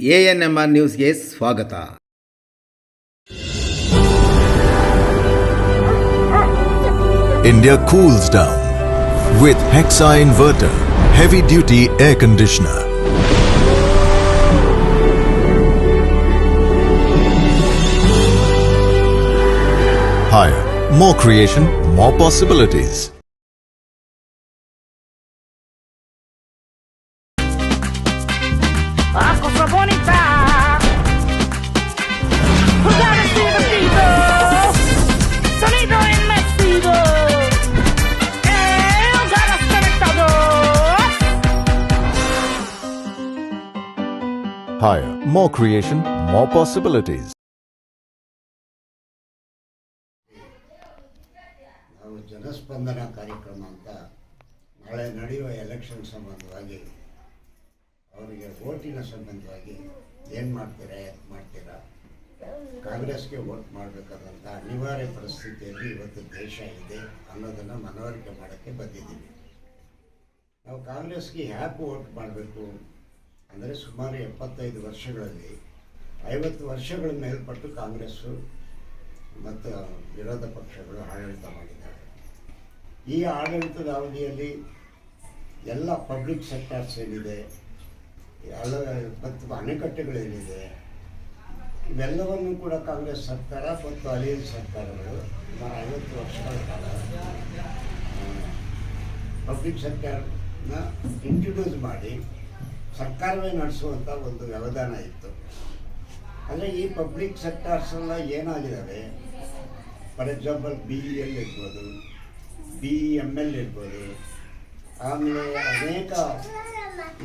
A N M R ನ್ಯೂಸ್ಗೆ ಸ್ವಾಗತ India cools down with Hexa Inverter Heavy Duty Air Conditioner. Higher, more creation, more possibilities. More creation, more possibilities. ನಾವು ಜನಸ್ಪಂದನ ಕಾರ್ಯಕ್ರಮ ಅಂತ ನಾಳೆ ನಡೆಯುವ election ಸಂಬಂಧವಾಗಿ ಅವರಿಗೆ ಓಟಿನ ಸಂಬಂಧವಾಗಿ ಏನು ಮಾಡ್ತೀರಾ ಯಾಕೆ ಮಾಡ್ತೀರಾ? ಕಾಂಗ್ರೆಸ್ಗೆ ವೋಟ್ ಮಾಡಬೇಕಾದಂಥ ಅನಿವಾರ್ಯ ಪರಿಸ್ಥಿತಿಯಲ್ಲಿ ಇವತ್ತು ದೇಶ ಇದೆ ಅನ್ನೋದನ್ನು ಮನವರಿಕೆ ಮಾಡೋಕ್ಕೆ ಬಂದಿದ್ದೀವಿ. ನಾವು ಕಾಂಗ್ರೆಸ್ಗೆ ಯಾಕೆ ವೋಟ್ ಮಾಡಬೇಕು? ಅಂದರೆ ಸುಮಾರು ಎಪ್ಪತ್ತೈದು ವರ್ಷಗಳಲ್ಲಿ ಐವತ್ತು ವರ್ಷಗಳ ಮೇಲ್ಪಟ್ಟು ಕಾಂಗ್ರೆಸ್ಸು ಮತ್ತು ವಿರೋಧ ಪಕ್ಷಗಳು ಆಡಳಿತ ಮಾಡಿದ್ದಾರೆ. ಈ ಆಡಳಿತದ ಅವಧಿಯಲ್ಲಿ ಎಲ್ಲ ಪಬ್ಲಿಕ್ ಸೆಕ್ಟರ್ಸ್ ಏನಿದೆ ಎಲ್ಲ ಮತ್ತು ಅಣೆಕಟ್ಟೆಗಳೇನಿದೆ, ಇವೆಲ್ಲವನ್ನು ಕೂಡ ಕಾಂಗ್ರೆಸ್ ಸರ್ಕಾರ ಮತ್ತು ಅಲಿಯ ಸರ್ಕಾರಗಳು ಸುಮಾರು ಐವತ್ತು ವರ್ಷಗಳ ಕಾಲ ಪಬ್ಲಿಕ್ ಸೆಕ್ಟರ್ನ ಇಂಟ್ರೊಡ್ಯೂಸ್ ಮಾಡಿ ಸರ್ಕಾರವೇ ನಡೆಸುವಂಥ ಒಂದು ವ್ಯವಧಾನ ಇತ್ತು. ಅಂದರೆ ಈ ಪಬ್ಲಿಕ್ ಸೆಕ್ಟರ್ಸ್ ಎಲ್ಲ ಏನಾಗಿದ್ದಾವೆ for example B E L ಇರ್ಬೋದು ಬಿ ಇ ಎಂ ಎಲ್ ಇರ್ಬೋದು. ಆಮೇಲೆ ಅನೇಕ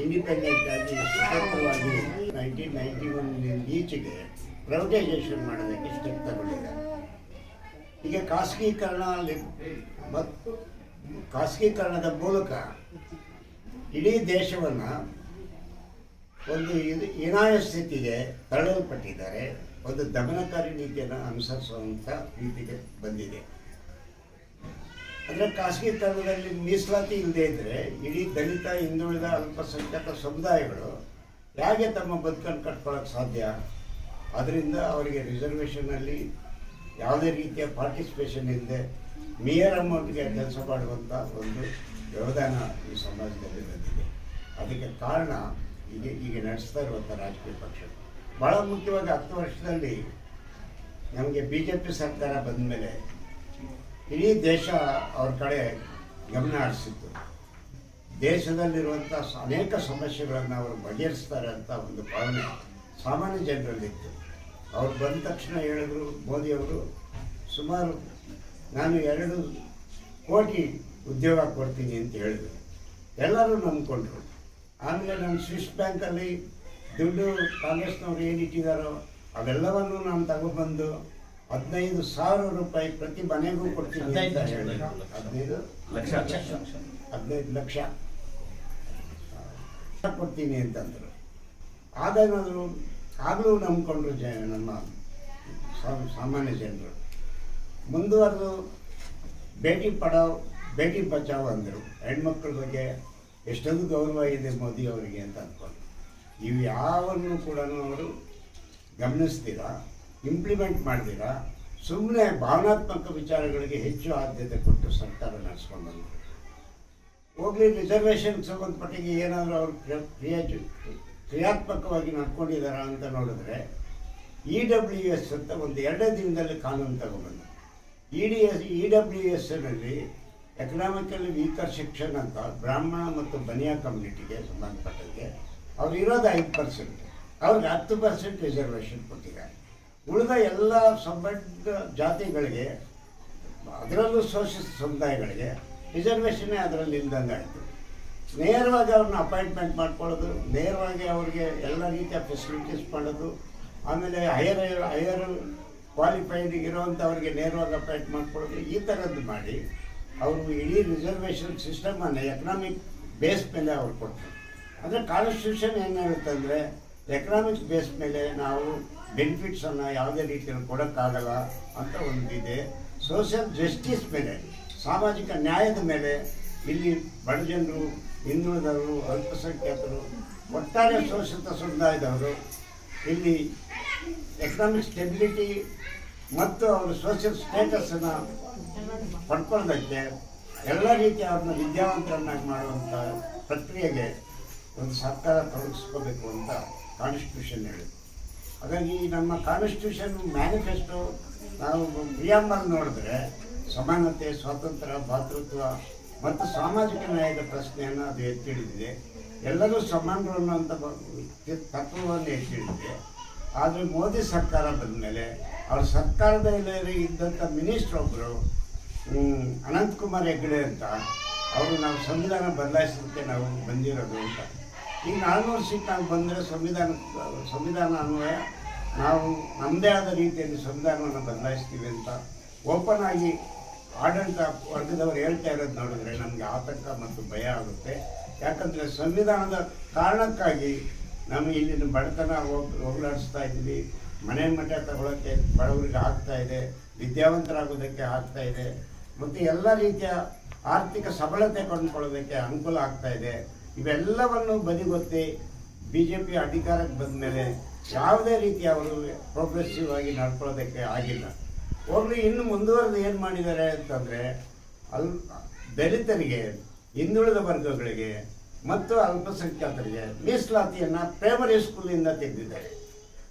ಇಂಡಿಪೆಂಡೆಂಟ್ ಆಗಿ ಸ್ವತಂತ್ರವಾಗಿ ನೈನ್ಟೀನ್ ನೈಂಟಿ ಒನ್ ಈಚೆಗೆ ಪ್ರೈವೇಟೈಸೇಷನ್ ಮಾಡೋದಕ್ಕೆ ಸ್ಟೆಪ್ ತಗೊಂಡಿದ್ದಾರೆ ಈಗ ಖಾಸಗೀಕರಣ ಮತ್ತು ಖಾಸಗೀಕರಣದ ಮೂಲಕ ಇಡೀ ದೇಶವನ್ನು ಒಂದು ಇದು ಹೀನಾಯ ಸ್ಥಿತಿಗೆ ತಳ್ಳಲ್ಪಟ್ಟಿದ್ದಾರೆ ಒಂದು ದಮನಕಾರಿ ನೀತಿಯನ್ನು ಅನುಸರಿಸುವಂಥ ರೀತಿಗೆ ಬಂದಿದೆ. ಅಂದರೆ ಖಾಸಗೀಕರಣದಲ್ಲಿ ಮೀಸಲಾತಿ ಇಲ್ಲದೆ ಇದ್ದರೆ ಇಡೀ ದಲಿತ, ಹಿಂದುಳಿದ ಅಲ್ಪಸಂಖ್ಯಾತ ಸಮುದಾಯಗಳು ಹೇಗೆ ತಮ್ಮ ಬದುಕನ್ನು ಕಟ್ಕೊಳ್ಳೋಕ್ಕೆ ಸಾಧ್ಯ? ಅದರಿಂದ ಅವರಿಗೆ ರಿಸರ್ವೇಷನಲ್ಲಿ ಯಾವುದೇ ರೀತಿಯ ಪಾರ್ಟಿಸಿಪೇಷನ್ ಇಲ್ಲದೆ ಮೇಯರ್ ಅಮೌಂಟ್ಗೆ ಕೆಲಸ ಮಾಡುವಂಥ ಒಂದು ವ್ಯವಧಾನ ಈ ಸಮಾಜದಲ್ಲಿ ಬಂದಿದೆ. ಅದಕ್ಕೆ ಕಾರಣ ಈಗ ಈಗ ನಡೆಸ್ತಾ ಇರುವಂಥ ರಾಜಕೀಯ ಪಕ್ಷ ಭಾಳ ಮುಖ್ಯವಾಗಿ ಹತ್ತು ವರ್ಷದಲ್ಲಿ ನಮಗೆ ಬಿ ಜೆ ಪಿ ಸರ್ಕಾರ ಬಂದ ಮೇಲೆ ಇಡೀ ದೇಶ ಅವ್ರ ಕಡೆ ಗಮನ ಹರಿಸಿತ್ತು. ದೇಶದಲ್ಲಿರುವಂಥ ಅನೇಕ ಸಮಸ್ಯೆಗಳನ್ನು ಅವರು ಬಗೆಹರಿಸ್ತಾರೆ ಅಂತ ಒಂದು ಭಾವನೆ ಸಾಮಾನ್ಯ ಜನರಲ್ಲಿತ್ತು. ಅವ್ರು ಬಂದ ತಕ್ಷಣ ಹೇಳಿದ್ರು ಮೋದಿಯವರು ಸುಮಾರು ನಾನು ಎರಡು ಕೋಟಿ ಉದ್ಯೋಗ ಕೊಡ್ತೀನಿ ಅಂತ ಹೇಳಿದ್ರು. ಎಲ್ಲರೂ ನಂಬ್ಕೊಂಡ್ರು. ಆಮೇಲೆ ನಾನು ಸ್ವಿಸ್ ಬ್ಯಾಂಕಲ್ಲಿ ದುಡ್ಡು ಕಾಂಗ್ರೆಸ್ನವ್ರು ಏನು ಇಟ್ಟಿದ್ದಾರೋ ಅವೆಲ್ಲವನ್ನು ನಾನು ತಗೊಬಂದು ಹದಿನೈದು ಸಾವಿರ ರೂಪಾಯಿ ಪ್ರತಿ ಮನೆಗೂ ಕೊಡ್ತೀನಿ ಹದಿನೈದು ಲಕ್ಷ. ಹದಿನೈದು? ಲಕ್ಷ. ಕೊಡ್ತೀನಿ ಅಂತಂದರು. ಆದೇನಾದರೂ ಆಗಲೂ ನಂಬ್ಕೊಂಡ್ರು ಜ ನಮ್ಮ ಸಾಮಾನ್ಯ ಜನರು. ಮುಂದುವರೆದು ಭೇಟಿ ಪಡಾವ್ ಭೇಟಿ ಬಚಾವ್ ಅಂದರು. ಹೆಣ್ಮಕ್ಳ ಬಗ್ಗೆ ಎಷ್ಟೊಂದು ಗೌರವ ಇದೆ ಮೋದಿ ಅವರಿಗೆ ಅಂತ ಅಂದ್ಕೊಂಡು ನೀವು ಯಾವನ್ನು ಕೂಡ ಅವರು ಗಮನಿಸ್ತೀರಾ ಇಂಪ್ಲಿಮೆಂಟ್ ಮಾಡ್ತೀರಾ ಸುಮ್ಮನೆ ಭಾವನಾತ್ಮಕ ವಿಚಾರಗಳಿಗೆ ಹೆಚ್ಚು ಆದ್ಯತೆ ಕೊಟ್ಟು ಸರ್ಕಾರ ನಡೆಸ್ಕೊಂಡು ಹೋಗ್ಲಿ ರಿಸರ್ವೇಷನ್ ಸಂಬಂಧಪಟ್ಟಿಗೆ ಏನಾದರೂ ಅವರು ಕ್ರಿಯ- ಕ್ರಿಯಾ, ಕ್ರಿಯಾತ್ಮಕವಾಗಿ ನಡ್ಕೊಂಡಿದ್ದಾರಾ ಅಂತ ನೋಡಿದ್ರೆ ಇ ಡಬ್ಲ್ಯೂ ಎಸ್ ಅಂತ ಒಂದು ಎರಡೇ ದಿನದಲ್ಲಿ ಕಾನೂನು ತಗೊಂಡ್ಬಂದ E D S E W ಎಸ್ನಲ್ಲಿ economically weaker ಶಿಕ್ಷಣ ಅಂತ ಬ್ರಾಹ್ಮಣ ಮತ್ತು ಬನಿಯಾ ಕಮ್ಯುನಿಟಿಗೆ ಸಂಬಂಧಪಟ್ಟಂತೆ ಅವ್ರು ಇರೋದು ಐದು ಪರ್ಸೆಂಟ್. ಅವ್ರಿಗೆ ಹತ್ತು ಪರ್ಸೆಂಟ್ ರಿಸರ್ವೇಷನ್ ಕೊಟ್ಟಿದ್ದಾರೆ. ಉಳಿದ ಎಲ್ಲ ಸಂಬಂಧ ಜಾತಿಗಳಿಗೆ, ಅದರಲ್ಲೂ ಶೋಷಿತ ಸಮುದಾಯಗಳಿಗೆ ರಿಸರ್ವೇಷನ್ನೇ ಅದರಲ್ಲಿ ಇಲ್ದಂಗೆ ಆಯಿತು. ನೇರವಾಗಿ ಅವ್ರನ್ನ ಅಪಾಯಿಂಟ್ಮೆಂಟ್ ಮಾಡ್ಕೊಳ್ಳೋದು, ನೇರವಾಗಿ ಅವ್ರಿಗೆ ಎಲ್ಲ ರೀತಿಯ ಫೆಸಿಲಿಟೀಸ್ ಮಾಡೋದು, ಆಮೇಲೆ ಹೈಯರ್ ಹೈಯರ್ ಕ್ವಾಲಿಫೈಡ್ ಇರೋವಂಥವ್ರಿಗೆ ನೇರವಾಗಿ ಅಪಾಯಿಂಟ್ ಮಾಡ್ಕೊಳ್ಳೋದು, ಈ ಥರದ್ದು ಮಾಡಿ ಅವರು ಇಡೀ ರಿಸರ್ವೇಷನ್ ಅನ್ನ ಎಕನಾಮಿಕ್ ಬೇಸ್ ಮೇಲೆ ಅವ್ರು ಕೊಡ್ತಾರೆ ಅಂದರೆ ಕಾನ್ಸ್ಟಿಟ್ಯೂಷನ್ ಏನು ಹೇಳುತ್ತಂದರೆ ಎಕನಾಮಿಕ್ ಬೇಸ್ ಮೇಲೆ ನಾವು ಬೆನಿಫಿಟ್ಸನ್ನು ಯಾವುದೇ ರೀತಿಯಲ್ಲಿ ಕೊಡೋಕ್ಕಾಗಲ್ಲ ಅಂತ ಒಂದಿದೆ ಸೋಷಿಯಲ್ ಜಸ್ಟಿಸ್ ಮೇಲೆ, ಸಾಮಾಜಿಕ ನ್ಯಾಯದ ಮೇಲೆ ಇಲ್ಲಿ ಬಡಜನರು ಹಿಂದುಳಿದವರು, ಅಲ್ಪಸಂಖ್ಯಾತರು, ಒಟ್ಟಾರೆ ಶೋಷಿತ ಸಮುದಾಯದವರು ಇಲ್ಲಿ ಎಕನಾಮಿಕ್ ಸ್ಟೆಬಿಲಿಟಿ ಮತ್ತು ಅವರ ಸೋಷಿಯಲ್ ಸ್ಟೇಟಸನ್ನು ಪಡ್ಕೊಳ್ಳೋದಕ್ಕೆ ಎಲ್ಲ ರೀತಿಯ ಅವ್ರನ್ನ ವಿದ್ಯಾವಂತರನ್ನಾಗಿ ಮಾಡುವಂಥ ಪ್ರಕ್ರಿಯೆಗೆ ಒಂದು ಸರ್ಕಾರ ತೊಡಗಿಸ್ಕೋಬೇಕು ಅಂತ ಕಾನ್ಸ್ಟಿಟ್ಯೂಷನ್ ಹೇಳಿದೆ. ಹಾಗಾಗಿ ನಮ್ಮ ಕಾನ್ಸ್ಟಿಟ್ಯೂಷನ್ ಮ್ಯಾನಿಫೆಸ್ಟೋ ನಾವು ಪ್ರಿಯಾಂಬಲ್ ನೋಡಿದ್ರೆ ಸಮಾನತೆ, ಸ್ವಾತಂತ್ರ್ಯ, ಭಾತೃತ್ವ ಮತ್ತು ಸಾಮಾಜಿಕ ನ್ಯಾಯದ ಪ್ರಶ್ನೆಯನ್ನು ಅದು ಎತ್ತಿಡಿದಿದೆ ಎಲ್ಲರೂ ಸಮಾನರು ಅನ್ನೋಂಥ ತತ್ವವನ್ನು ಎತ್ತಿಡಿದೆ ಆದರೆ ಮೋದಿ ಸರ್ಕಾರ ಬಂದ ಮೇಲೆ ಅವ್ರ ಸರ್ಕಾರದಲ್ಲಿ ಇದ್ದಂಥ ಒಬ್ಬರು ಅನಂತಕುಮಾರ್ ಹೆಗ್ಡೆ ಅಂತ, ಅವರು ನಾವು ಸಂವಿಧಾನ ಬದಲಾಯಿಸೋದಕ್ಕೆ ನಾವು ಬಂದಿರೋದು ಅಂತ. ಈಗ ನಾಲ್ನೂರು ಸೀಟ್ ನಾವು ಬಂದರೆ ಸಂವಿಧಾನ ಸಂವಿಧಾನ ಅನ್ವಯ, ನಾವು ನಮ್ಮದೇ ಆದ ರೀತಿಯಲ್ಲಿ ಸಂವಿಧಾನವನ್ನು ಬದಲಾಯಿಸ್ತೀವಿ ಅಂತ ಓಪನ್ ಆಗಿ ಆಡಳಿತ ವರ್ಗದವರು ಹೇಳ್ತಾ ಇರೋದು ನೋಡಿದ್ರೆ ನಮಗೆ ಆತಂಕ ಮತ್ತು ಭಯ ಆಗುತ್ತೆ. ಯಾಕಂದರೆ ಸಂವಿಧಾನದ ಕಾರಣಕ್ಕಾಗಿ ನಮಗೆ ಇಲ್ಲಿನ ಬಡತನ ಹೋಗ್, ಹೋಗ್ಲಾಡಿಸ್ತಾ ಇದ್ದೀವಿ ಮನೆ ಮಠ ತಗೊಳ್ಳೋಕ್ಕೆ ಬಡವರಿಗೆ ಆಗ್ತಾ ಇದೆ. ವಿದ್ಯಾವಂತರಾಗೋದಕ್ಕೆ ಆಗ್ತಾ ಇದೆ. ಮತ್ತು ಎಲ್ಲ ರೀತಿಯ ಆರ್ಥಿಕ ಸಬಲತೆ ಕಂಡುಕೊಳ್ಳೋದಕ್ಕೆ ಅನುಕೂಲ ಆಗ್ತಾ ಇದೆ. ಇವೆಲ್ಲವನ್ನು ಬದಿಗೊತ್ತಿ ಬಿ ಜೆ ಪಿ ಅಧಿಕಾರಕ್ಕೆ ಬಂದ ಮೇಲೆ ಯಾವುದೇ ರೀತಿ ಅವರು ಪ್ರೋಗ್ರೆಸಿವ್ ಆಗಿ ನಡ್ಕೊಳ್ಳೋದಕ್ಕೆ ಆಗಿಲ್ಲ. ಒಬ್ಬರು ಇನ್ನು ಮುಂದುವರೆದು ಏನು ಮಾಡಿದ್ದಾರೆ ಅಂತಂದರೆ, ಅಲ್ ದಲಿತರಿಗೆ, ಹಿಂದುಳಿದ ವರ್ಗಗಳಿಗೆ ಮತ್ತು ಅಲ್ಪಸಂಖ್ಯಾತರಿಗೆ ಮೀಸಲಾತಿಯನ್ನು ಪ್ರೈಮರಿ ಸ್ಕೂಲಿಂದ ತೆಗೆದಿದ್ದಾರೆ.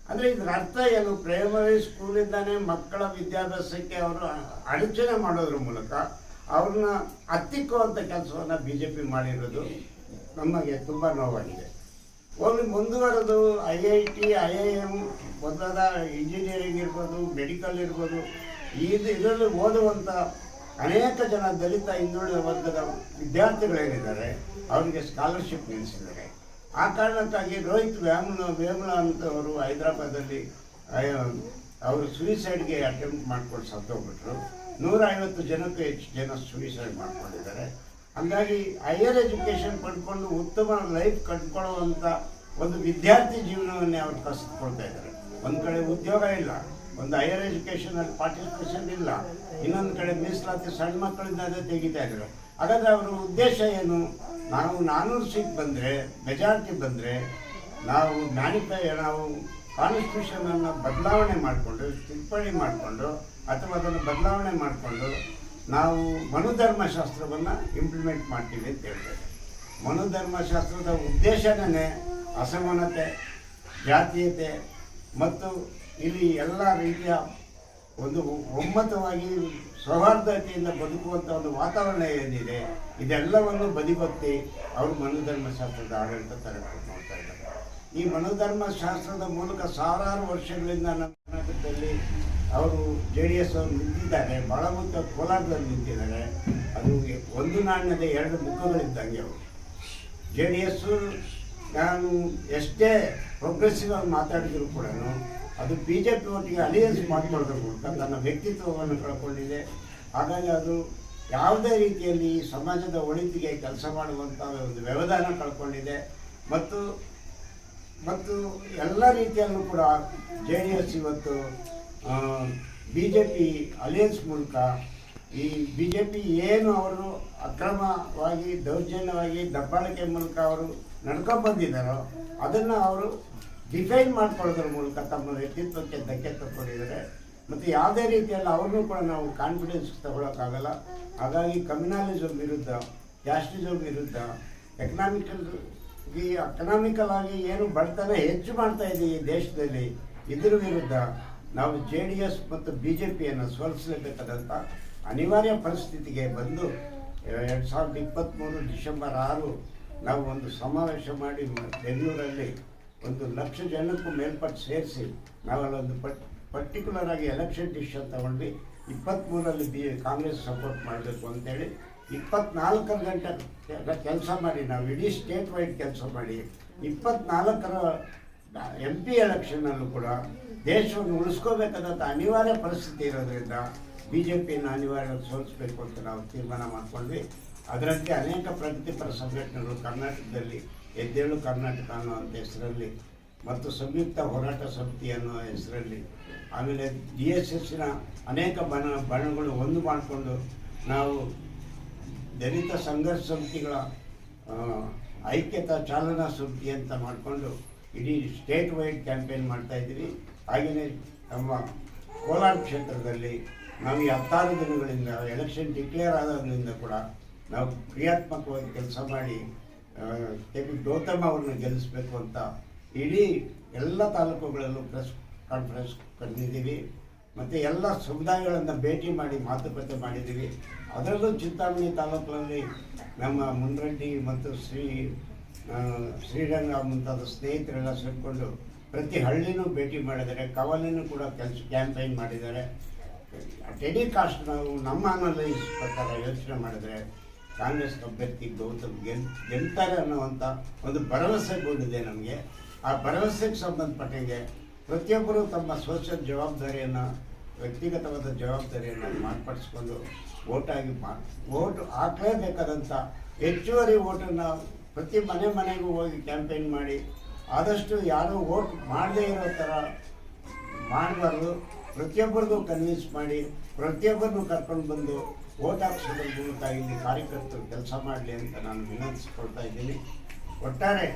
ಅಂದರೆ ಇದರ ಅರ್ಥ ಏನು? ಪ್ರೈಮರಿ ಸ್ಕೂಲಿಂದಾನೇ ಮಕ್ಕಳ ವಿದ್ಯಾಭ್ಯಾಸಕ್ಕೆ ಅವರು ಅಡಚಣೆ ಮಾಡೋದ್ರ ಮೂಲಕ ಅವ್ರನ್ನ ಹತ್ತಿಕ್ಕುವಂಥ ಕೆಲಸವನ್ನು ಬಿ ಜೆ ಪಿ ಮಾಡಿರೋದು ನಮಗೆ ತುಂಬ ನೋವಾಗಿದೆ. ಹೋಗ್ಲಿ ಮುಂದುವರೆದು I I T I I M ಮೊದಲಾದ ಇಂಜಿನಿಯರಿಂಗ್ ಇರ್ಬೋದು ಮೆಡಿಕಲ್ ಇರ್ಬೋದು, ಇದು ಇದರಲ್ಲಿ ಓದುವಂಥ ಅನೇಕ ಜನ ದಲಿತ ಹಿಂದುಳಿದ ವರ್ಗದ ವಿದ್ಯಾರ್ಥಿಗಳೇನಿದ್ದಾರೆ, ಅವರಿಗೆ ಸ್ಕಾಲರ್ಶಿಪ್ ನಿಲ್ಲಿಸಿದ್ದಾರೆ. ಆ ಕಾರಣಕ್ಕಾಗಿ ರೋಹಿತ್ ವ್ಯಾಮಲ ವೇಮಲ ಅಂತವರು ಹೈದರಾಬಾದಲ್ಲಿ ಅವರು ಸುಯಿಸೈಡ್ಗೆ ಅಟೆಂಪ್ಟ್ ಮಾಡ್ಕೊಂಡು ಸತ್ತೋಗ್ಬಿಟ್ರು. ನೂರ ಐವತ್ತು ಜನಕ್ಕೆ ಹೆಚ್ಚು ಜನ ಸುಯಿಸೈಡ್ ಮಾಡ್ಕೊಂಡಿದ್ದಾರೆ. ಹಂಗಾಗಿ ಹೈಯರ್ ಎಜುಕೇಷನ್ ಪಡ್ಕೊಂಡು ಉತ್ತಮ ಲೈಫ್ ಕಟ್ಕೊಳ್ಳುವಂಥ ಒಂದು ವಿದ್ಯಾರ್ಥಿ ಜೀವನವನ್ನೇ ಅವ್ರು ಕಸಿದುಕೊಳ್ತಾ ಇದ್ದಾರೆ. ಒಂದು ಕಡೆ ಉದ್ಯೋಗ ಇಲ್ಲ. ಒಂದು ಹೈಯರ್ ಎಜುಕೇಷನಲ್ಲಿ ಪಾರ್ಟಿಸಿಪೇಷನ್ ಇಲ್ಲ. ಇನ್ನೊಂದು ಕಡೆ ಮೀಸಲಾತಿ ಸಣ್ಣ ಮಕ್ಕಳಿಂದ ಅದೇ ತೆಗಿತಾ ಇದ್ದಾರೆ. ಹಾಗಾದ್ರೆ ಅವರ ಉದ್ದೇಶ ಏನು? ನಾವು ನಾನ್ನೂರು ಸೀಟ್ ಬಂದರೆ ಮೆಜಾರಿಟಿ ಬಂದರೆ, ನಾವು ಮ್ಯಾನಿಫೈ ನಾವು ಕಾನ್ಸ್ಟಿಟ್ಯೂಷನನ್ನು ಬದಲಾವಣೆ ಮಾಡಿಕೊಂಡು, ತಿದ್ದುಪಡಿ ಮಾಡಿಕೊಂಡು, ಅಥವಾ ಅದನ್ನು ಬದಲಾವಣೆ ಮಾಡಿಕೊಂಡು, ನಾವು ಮನುಧರ್ಮಶಾಸ್ತ್ರವನ್ನು ಇಂಪ್ಲಿಮೆಂಟ್ ಮಾಡ್ತೀವಿ ಅಂತ ಹೇಳ್ತಾರೆ ಮನುಧರ್ಮಶಾಸ್ತ್ರದ ಉದ್ದೇಶನೇ ಅಸಮಾನತೆ, ಜಾತೀಯತೆ ಮತ್ತು ಇಲ್ಲಿ ಎಲ್ಲ ರೀತಿಯ ಒಂದು ಒಮ್ಮತವಾಗಿ ಸೌಹಾರ್ದತೆಯಿಂದ ಬದುಕುವಂಥ ಒಂದು ವಾತಾವರಣ ಏನಿದೆ, ಇದೆಲ್ಲವನ್ನು ಬದಿಗೊತ್ತಿ ಅವರು ಮನೋಧರ್ಮಶಾಸ್ತ್ರದ ಆಡಳಿತ ತರಬೇಕು ನೋಡ್ತಾ ಇದ್ದಾರೆ. ಈ ಮನೋಧರ್ಮಶಾಸ್ತ್ರದ ಮೂಲಕ ಸಾವಿರಾರು ವರ್ಷಗಳಿಂದ ನಮ್ಮ ಕರ್ನಾಟಕದಲ್ಲಿ ಅವರು ಜೆ ಡಿ ಎಸ್ ಅವರು ನಿಂತಿದ್ದಾರೆ ಬಹಳ ಮುಖ್ಯ ಕೋಲಾರದಲ್ಲಿ ನಿಂತಿದ್ದಾರೆ. ಅದು ಒಂದು ನಾಣ್ಯದ ಎರಡು ಮುಖಗಳಿದ್ದಂಗೆ ಅವರು. ಜೆ ಡಿ ಎಸ್ಸು ನಾನು ಎಷ್ಟೇ ಪ್ರೋಗ್ರೆಸಿವ್ ಆಗಿ ಮಾತಾಡಿದ್ರು ಕೂಡ ಅದು ಬಿ ಜೆ ಪಿ ಒಟ್ಟಿಗೆ ಅಲಿಯನ್ಸ್ ಮಾಡಿಕೊಳ್ಳೋದ್ರ ಮೂಲಕ ತನ್ನ ವ್ಯಕ್ತಿತ್ವವನ್ನು ಕಳ್ಕೊಂಡಿದೆ. ಹಾಗಾಗಿ ಅದು ಯಾವುದೇ ರೀತಿಯಲ್ಲಿ ಸಮಾಜದ ಒಳಿತಿಗೆ ಕೆಲಸ ಮಾಡುವಂಥ ಒಂದು ವ್ಯವಧಾನ ಕಳ್ಕೊಂಡಿದೆ. ಮತ್ತು ಮತ್ತು ಎಲ್ಲ ರೀತಿಯಲ್ಲೂ ಕೂಡ ಜೆ ಡಿ ಎಸ್ ಇವತ್ತು ಬಿ ಜೆ ಪಿ ಅಲಿಯನ್ಸ್ ಮೂಲಕ ಈ ಬಿ ಜೆ ಪಿ ಏನು ಅವರು ಅಕ್ರಮವಾಗಿ, ದೌರ್ಜನ್ಯವಾಗಿ, ದಬ್ಬಾಳಿಕೆ ಮೂಲಕ ಅವರು ನಡ್ಕೊಂಡು ಬಂದಿದ್ದಾರೋ ಅದನ್ನು ಅವರು ಡಿಫೈನ್ ಮಾಡ್ಕೊಳ್ಳೋದ್ರ ಮೂಲಕ ತಮ್ಮ ವ್ಯಕ್ತಿತ್ವಕ್ಕೆ ಧಕ್ಕೆ ತಗೊಂಡಿದ್ದಾರೆ ಮತ್ತು ಯಾವುದೇ ರೀತಿಯಲ್ಲಿ ಅವ್ರನ್ನೂ ಕೂಡ ನಾವು ಕಾನ್ಫಿಡೆನ್ಸ್ ತಗೊಳೋಕ್ಕಾಗಲ್ಲ. ಹಾಗಾಗಿ ಕಮ್ಯುನಾಲಿಸಮ್ ವಿರುದ್ಧ ಕ್ಯಾಸ್ಟಿಸಮ್ ವಿರುದ್ಧ ಎಕನಾಮಿಕಲ್ ಈ ಎಕನಾಮಿಕಲ್ ಆಗಿ ಏನು ಬಡತನ ಹೆಚ್ಚು ಮಾಡ್ತಾ ಇದೆ ಈ ದೇಶದಲ್ಲಿ, ಇದ್ರ ವಿರುದ್ಧ ನಾವು ಜೆ ಡಿ ಎಸ್ ಮತ್ತು ಬಿ ಜೆ ಪಿಯನ್ನು ಸೋಲಿಸಲೇಬೇಕಾದಂಥ ಅನಿವಾರ್ಯ ಪರಿಸ್ಥಿತಿಗೆ ಬಂದು, ಎರಡು ಸಾವಿರದ ಇಪ್ಪತ್ತ್ಮೂರು ಡಿಸೆಂಬರ್ ಆರು ನಾವು ಒಂದು ಸಮಾವೇಶ ಮಾಡಿ ಬೆಂಗಳೂರಲ್ಲಿ ಒಂದು ಲಕ್ಷ ಜನಕ್ಕೂ ಮೇಲ್ಪಟ್ಟು ಸೇರಿಸಿ, ನಾವಲ್ಲೊಂದು ಪಟ್ ಪರ್ಟಿಕ್ಯುಲರ್ ಆಗಿ ಎಲೆಕ್ಷನ್ ಡಿಸಿಷನ್ ತಗೊಂಡು ಇಪ್ಪತ್ತ್ಮೂರಲ್ಲಿ ಬಿ ಕಾಂಗ್ರೆಸ್ ಸಪೋರ್ಟ್ ಮಾಡಬೇಕು ಅಂತೇಳಿ. ಇಪ್ಪತ್ನಾಲ್ಕರ ಗಂಟೆ ಕೆಲಸ ಮಾಡಿ, ನಾವು ಇಡೀ ಸ್ಟೇಟ್ ವೈಡ್ ಕೆಲಸ ಮಾಡಿ, ಇಪ್ಪತ್ನಾಲ್ಕರ ಎಂ ಪಿ ಎಲೆಕ್ಷನ್ನಲ್ಲೂ ಕೂಡ ದೇಶವನ್ನು ಉಳಿಸ್ಕೋಬೇಕಾದಂಥ ಅನಿವಾರ್ಯ ಪರಿಸ್ಥಿತಿ ಇರೋದ್ರಿಂದ ಬಿ ಜೆ ಪಿಯನ್ನು ಅನಿವಾರ್ಯ ಸೋಲಿಸ್ಬೇಕು ಅಂತ ನಾವು ತೀರ್ಮಾನ ಮಾಡ್ಕೊಂಡ್ವಿ. ಅದರಂತೆ ಅನೇಕ ಪ್ರಗತಿಪರ ಸಂಘಟನೆಗಳು ಕರ್ನಾಟಕದಲ್ಲಿ ಎದ್ದೇಳು ಕರ್ನಾಟಕ ಅನ್ನುವಂಥ ಹೆಸರಲ್ಲಿ ಮತ್ತು ಸಂಯುಕ್ತ ಹೋರಾಟ ಸಮಿತಿ ಅನ್ನೋ ಹೆಸರಲ್ಲಿ ಆಮೇಲೆ ಡಿ ಎಸ್ ಎಸ್ಸಿನ ಅನೇಕ ಬಣ ಬಣಗಳು ಒಂದು ಮಾಡಿಕೊಂಡು ನಾವು ದಲಿತ ಸಂಘರ್ಷ ಸಮಿತಿಗಳ ಐಕ್ಯತಾ ಚಾಲನಾ ಸಮಿತಿ ಅಂತ ಮಾಡಿಕೊಂಡು ಇಡೀ ಸ್ಟೇಟ್ ವೈಡ್ ಕ್ಯಾಂಪೇನ್ ಮಾಡ್ತಾ ಇದ್ದೀವಿ. ಹಾಗೆಯೇ ನಮ್ಮ ಕೋಲಾರ ಕ್ಷೇತ್ರದಲ್ಲಿ ನಾವು ಈ ಹತ್ತಾರು ದಿನಗಳಿಂದ ಎಲೆಕ್ಷನ್ ಡಿಕ್ಲೇರ್ ಆದಾಗಲಿಂದ ಕೂಡ ನಾವು ಕ್ರಿಯಾತ್ಮಕವಾಗಿ ಕೆಲಸ ಮಾಡಿ ಕೆ ಪಿ ಗೌತಮ್ ಅವ್ರನ್ನ ಗೆಲ್ಲಿಸ್ಬೇಕು ಅಂತ ಇಡೀ ಎಲ್ಲ ತಾಲೂಕುಗಳಲ್ಲೂ ಪ್ರೆಸ್ ಕಾನ್ಫರೆನ್ಸ್ ಕರೆದಿದ್ದೀವಿ. ಮತ್ತು ಎಲ್ಲ ಸಮುದಾಯಗಳನ್ನು ಭೇಟಿ ಮಾಡಿ ಮಾತುಕತೆ ಮಾಡಿದ್ದೀವಿ. ಅದರಲ್ಲೂ ಚಿಂತಾಮಣಿ ತಾಲೂಕಿನಲ್ಲಿ ನಮ್ಮ ಮುನ್ರೆಡ್ಡಿ ಮತ್ತು ಶ್ರೀ ಶ್ರೀರಂಗ ಮುಂತಾದ ಸ್ನೇಹಿತರೆಲ್ಲ ಸೇರಿಕೊಂಡು ಪ್ರತಿ ಹಳ್ಳಿನೂ ಭೇಟಿ ಮಾಡಿದ್ದಾರೆ. ಕವಲಿನೂ ಕೂಡ ಕೆಲಸ, ಕ್ಯಾಂಪೈನ್ ಮಾಡಿದ್ದಾರೆ. ಟೆಡಿ ಕಾಸ್ಟ್ ನಾವು ನಮ್ಮ ಅನಲೈಸ್ ಪ್ರಕಾರ ಯೋಚನೆ ಮಾಡಿದರೆ ಕಾಂಗ್ರೆಸ್ ಅಭ್ಯರ್ಥಿ ಗೌತಮ್ ಗೆಲ್, ಗೆಲ್ತಾರೆ ಅನ್ನುವಂಥ ಒಂದು ಭರವಸೆ ಬಂದಿದೆ ನಮಗೆ. ಆ ಭರವಸೆಗೆ ಸಂಬಂಧಪಟ್ಟಂಗೆ ಪ್ರತಿಯೊಬ್ಬರು ತಮ್ಮ ಸೋಷಲ್ ಜವಾಬ್ದಾರಿಯನ್ನು, ವ್ಯಕ್ತಿಗತವಾದ ಜವಾಬ್ದಾರಿಯನ್ನು ಮಾರ್ಪಡಿಸ್ಕೊಂಡು ಓಟಾಗಿ ಮಾ ಓಟ್ ಹಾಕಲೇಬೇಕಾದಂಥ ಹೆಚ್ಚುವರಿ ಓಟನ್ನು ಪ್ರತಿ ಮನೆ ಮನೆಗೂ ಹೋಗಿ ಕ್ಯಾಂಪೇನ್ ಮಾಡಿ ಆದಷ್ಟು ಯಾರೂ ಓಟ್ ಮಾಡದೇ ಇರೋ ಥರ ಮಾಡಬಾರ್ದು. ಪ್ರತಿಯೊಬ್ಬರಿಗೂ ಕನ್ವಿನ್ಸ್ ಮಾಡಿ ಪ್ರತಿಯೊಬ್ಬರನ್ನು ಕರ್ಕೊಂಡು ಬಂದು ಹಾಕ್ಸೋದ್ರ ಮೂಲಕ ಇಲ್ಲಿ ಕಾರ್ಯಕರ್ತರು ಕೆಲಸ ಮಾಡಲಿ ಅಂತ ನಾನು ವಿನಂತಿಸ್ಕೊಳ್ತಾ ಇದ್ದೀನಿ. ಒಟ್ಟಾರೆ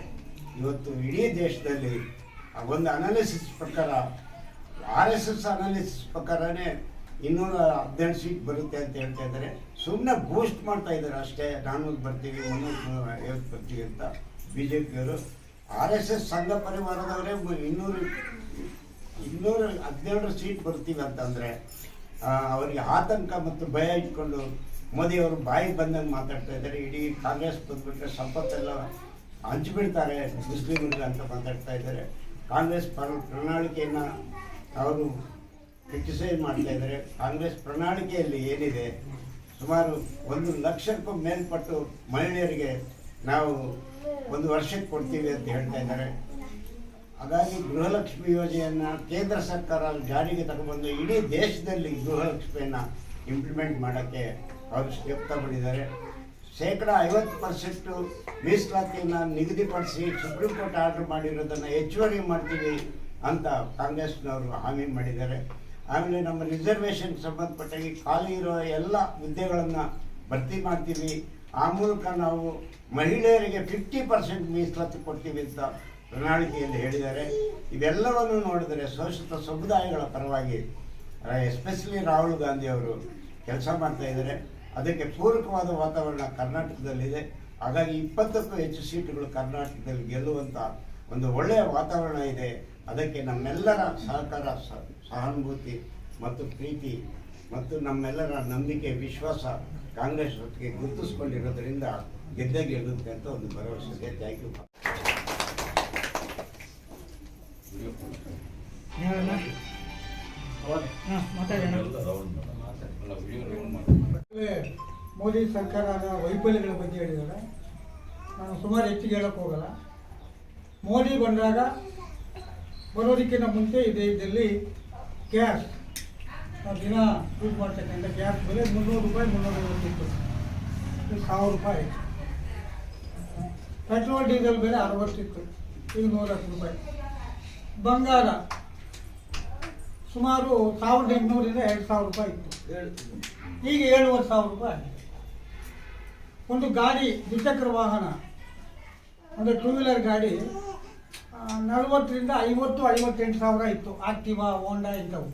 ಇವತ್ತು ಇಡೀ ದೇಶದಲ್ಲಿ ಒಂದು ಅನಾಲಿಸಿಸ್ ಪ್ರಕಾರ ಆರ್ ಎಸ್ ಎಸ್ ಅನಾಲಿಸಿಸ್ ಪ್ರಕಾರನೇ ಇನ್ನೂರ ಹದಿನೆಂಟು ಸೀಟ್ ಬರುತ್ತೆ ಅಂತ ಹೇಳ್ತಾ ಇದ್ದಾರೆ. ಸುಮ್ಮನೆ ಬೂಸ್ಟ್ ಮಾಡ್ತಾ ಇದ್ದಾರೆ ಅಷ್ಟೇ. ನಾನ್ನೂರು ಬರ್ತೀವಿ, ಮುನ್ನೂರು ಐವತ್ತು ಬರ್ತೀವಿ ಅಂತ ಬಿ ಜೆ ಪಿಯವರು ಆರ್ ಎಸ್ ಎಸ್ ಸಂಘ ಪರಿವಾರದವರೇ ಇನ್ನೂರು, ಇನ್ನೂರ ಹದಿನೇಳು ಸೀಟ್ ಬರ್ತೀವಿ ಅಂತಂದರೆ ಅವರಿಗೆ ಆತಂಕ ಮತ್ತು ಭಯ ಇಟ್ಕೊಂಡು ಮೋದಿಯವರು ಬಾಯಿಗೆ ಬಂದಂಗೆ ಮಾತಾಡ್ತಾ ಇದ್ದಾರೆ. ಇಡೀ ಕಾಂಗ್ರೆಸ್ ಬಂದ್ಬಿಟ್ರೆ ಸಂಪತ್ತೆಲ್ಲ ಹಂಚಿಬಿಡ್ತಾರೆ ಮುಸ್ಲಿಮರಿಗೆ ಅಂತ ಮಾತಾಡ್ತಾ ಇದ್ದಾರೆ. ಕಾಂಗ್ರೆಸ್ ಪ್ರ, ಪ್ರಣಾಳಿಕೆಯನ್ನು ಅವರು ಕ್ರಿಟಿಸೈಸ್ ಮಾಡ್ತಾ ಇದ್ದಾರೆ. ಕಾಂಗ್ರೆಸ್ ಪ್ರಣಾಳಿಕೆಯಲ್ಲಿ ಏನಿದೆ, ಸುಮಾರು ಒಂದು ಲಕ್ಷಕ್ಕೂ ಮೇಲ್ಪಟ್ಟು ಮಹಿಳೆಯರಿಗೆ ನಾವು ಒಂದು ವರ್ಷಕ್ಕೆ ಕೊಡ್ತೀವಿ ಅಂತ ಹೇಳ್ತಾ ಇದ್ದಾರೆ. ಹಾಗಾಗಿ ಗೃಹಲಕ್ಷ್ಮಿ ಯೋಜನೆಯನ್ನು ಕೇಂದ್ರ ಸರ್ಕಾರ ಜಾರಿಗೆ ತಗೊಂಡ್ಬಂದು ಇಡೀ ದೇಶದಲ್ಲಿ ಗೃಹಲಕ್ಷ್ಮಿಯನ್ನು ಇಂಪ್ಲಿಮೆಂಟ್ ಮಾಡೋಕ್ಕೆ ಅವರು ಸ್ಟೆಪ್ ತಗೊಂಡಿದ್ದಾರೆ ಶೇಕಡ ಐವತ್ತು ಪರ್ಸೆಂಟು ಮೀಸಲಾತಿಯನ್ನು ನಿಗದಿಪಡಿಸಿ ಸುಪ್ರೀಂ ಕೋರ್ಟ್ ಆರ್ಡರ್ ಮಾಡಿರೋದನ್ನು ಹೆಚ್ಚುವರಿ ಮಾಡ್ತೀವಿ ಅಂತ ಕಾಂಗ್ರೆಸ್ನವರು ಹಾಮಿ ಮಾಡಿದ್ದಾರೆ. ಆಮೇಲೆ ನಮ್ಮ ರಿಸರ್ವೇಷನ್ ಸಂಬಂಧಪಟ್ಟಾಗಿ ಖಾಲಿ ಇರೋ ಎಲ್ಲ ಹುದ್ದೆಗಳನ್ನು ಭರ್ತಿ ಮಾಡ್ತೀವಿ. ಆ ಮೂಲಕ ನಾವು ಮಹಿಳೆಯರಿಗೆ ಫಿಫ್ಟಿ ಪರ್ಸೆಂಟ್ ಮೀಸಲಾತಿ ಕೊಡ್ತೀವಿ ಅಂತ ಪ್ರಣಾಳಿಕೆಯಲ್ಲಿ ಹೇಳಿದ್ದಾರೆ. ಇವೆಲ್ಲವನ್ನು ನೋಡಿದರೆ ಶೋಷಿತ ಸಮುದಾಯಗಳ ಪರವಾಗಿ ಎಸ್ಪೆಷಲಿ ರಾಹುಲ್ ಗಾಂಧಿ ಅವರು ಕೆಲಸ ಮಾಡ್ತಾ ಇದ್ದಾರೆ. ಅದಕ್ಕೆ ಪೂರಕವಾದ ವಾತಾವರಣ ಕರ್ನಾಟಕದಲ್ಲಿದೆ. ಹಾಗಾಗಿ ಇಪ್ಪತ್ತಕ್ಕೂ ಹೆಚ್ಚು ಸೀಟುಗಳು ಕರ್ನಾಟಕದಲ್ಲಿ ಗೆಲ್ಲುವಂಥ ಒಂದು ಒಳ್ಳೆಯ ವಾತಾವರಣ ಇದೆ. ಅದಕ್ಕೆ ನಮ್ಮೆಲ್ಲರ ಸಹಕಾರ ಸಹಾನುಭೂತಿ ಮತ್ತು ಪ್ರೀತಿ ಮತ್ತು ನಮ್ಮೆಲ್ಲರ ನಂಬಿಕೆ, ವಿಶ್ವಾಸ ಕಾಂಗ್ರೆಸ್ ಜೊತೆಗೆ ಗುರುತಿಸ್ಕೊಂಡಿರೋದ್ರಿಂದ ಗೆದ್ದೇ ಗೆಲ್ಲುತ್ತೆ ಅಂತ ಒಂದು ಭರವಸೆ ಥ್ಯಾಂಕ್ ಯು ಮೋದಿ ಸರ್ಕಾರದ ವೈಫಲ್ಯಗಳ ಬಗ್ಗೆ ಹೇಳಿದ್ದಾರೆ. ನಾನು ಸುಮಾರು ಹೆಚ್ಚಿಗೆ ಹೇಳಕ್ಕೆ ಹೋಗಲ್ಲ. ಮೋದಿ ಬಂದಾಗ ಬರೋದಕ್ಕಿಂತ ಮುಂಚೆ ಇದೇ ಇದರಲ್ಲಿ ಗ್ಯಾಸ್ ದಿನ ಯೂಸ್ ಮಾಡ್ತಕ್ಕಂಥ ಗ್ಯಾಸ್ ಬೆಲೆ ಮುನ್ನೂರು ರೂಪಾಯಿ, ಮುನ್ನೂರ ಐವತ್ತಿತ್ತು ಈಗ ಸಾವಿರ ರೂಪಾಯಿ. ಪೆಟ್ರೋಲ್, ಡೀಸೆಲ್ ಬೆಲೆ ಅರವತ್ತಿತ್ತು ಈಗ ನೂರ ರೂಪಾಯಿ. ಬಂಗಾರ. ಸುಮಾರು ಸಾವಿರದ ಎಂಟುನೂರಿಂದ ಎರಡು ಸಾವಿರ ರೂಪಾಯಿ ಇತ್ತು. ಈಗ ಏಳುವರೆ ಸಾವಿರ ರೂಪಾಯಿ ಆಗಿದೆ. ಒಂದು ಗಾಡಿ, ದ್ವಿಚಕ್ರ ವಾಹನ. ಅಂದರೆ ಟೂ ವೀಲರ್ ಗಾಡಿ ನಲವತ್ತರಿಂದ ಐವತ್ತು, ಐವತ್ತೆಂಟು ಸಾವಿರ ಇತ್ತು. ಆಕ್ಟಿವಾ, ಹೋಂಡಾ ಇಂಥವು.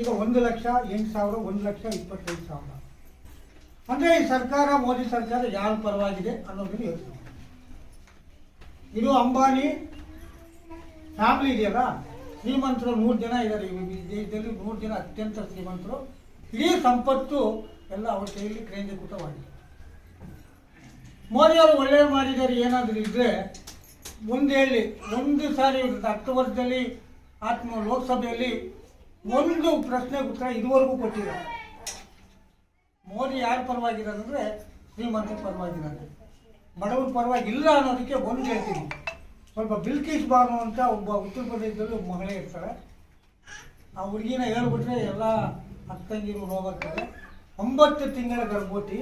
ಈಗ ಒಂದು ಲಕ್ಷ ಎಂಟು ಸಾವಿರ, ಒಂದು ಲಕ್ಷ ಇಪ್ಪತ್ತೈದು ಸಾವಿರ. ಅಂದರೆ ಈ ಸರ್ಕಾರ, ಮೋದಿ ಸರ್ಕಾರ ಯಾರ ಪರವಾಗಿದೆ ಅನ್ನೋದನ್ನು ಯೋಚನೆ. ಇದು ಅಂಬಾನಿ ಫ್ಯಾಮಿಲಿ ಇದೆಯಲ್ಲ, ಶ್ರೀಮಂತರು ನೂರು ಜನ ಇದ್ದಾರೆ ಈ ದೇಶದಲ್ಲಿ ನೂರು ಜನ ಅತ್ಯಂತ ಶ್ರೀಮಂತರು. ಇಡೀ ಸಂಪತ್ತು ಎಲ್ಲ ಅವ್ರ ಕೈಯಲ್ಲಿ ಕೇಂದ್ರೀಕೃತವಾಗಿದೆ. ಮೋದಿ ಅವರು ಒಳ್ಳೆಯ ಮಾಡಿದ್ದಾರೆ, ಏನಾದರೂ ಇದ್ದರೆ ಒಂದು ಹೇಳಿ, ಒಂದು ಸಾರಿ ಹತ್ತು ವರ್ಷದಲ್ಲಿ, ಆತ್ಮ ಲೋಕಸಭೆಯಲ್ಲಿ ಒಂದು ಪ್ರಶ್ನೆ ಉತ್ತರ ಇದುವರೆಗೂ ಕೊಟ್ಟಿಲ್ಲ. ಮೋದಿ ಯಾರ ಪರವಾಗಿರೋದಂದ್ರೆ ಶ್ರೀಮಂತರ ಪರವಾಗಿದ್ದಾರೆ ಬಡವರ ಪರವಾಗಿಲ್ಲ ಅನ್ನೋದಕ್ಕೆ ಒಂದು ಹೇಳ್ತೀನಿ. ಸ್ವಲ್ಪ ಬಿಲ್ಕಿಸ್ ಬಾನು ಅಂತ ಒಬ್ಬ ಉತ್ತರ ಪ್ರದೇಶದಲ್ಲಿ ಒಬ್ಬ ಮಗಳೇ ಇರ್ತಾಳೆ ಆ ಹುಡುಗಿನ ಹೇಳ್ಬಿಟ್ರೆ ಎಲ್ಲ ಅಕ್ಕಂಗಿರು ಹೋಗ್ತಾರೆ ಒಂಬತ್ತು ತಿಂಗಳ ಗರ್ಭವತಿ.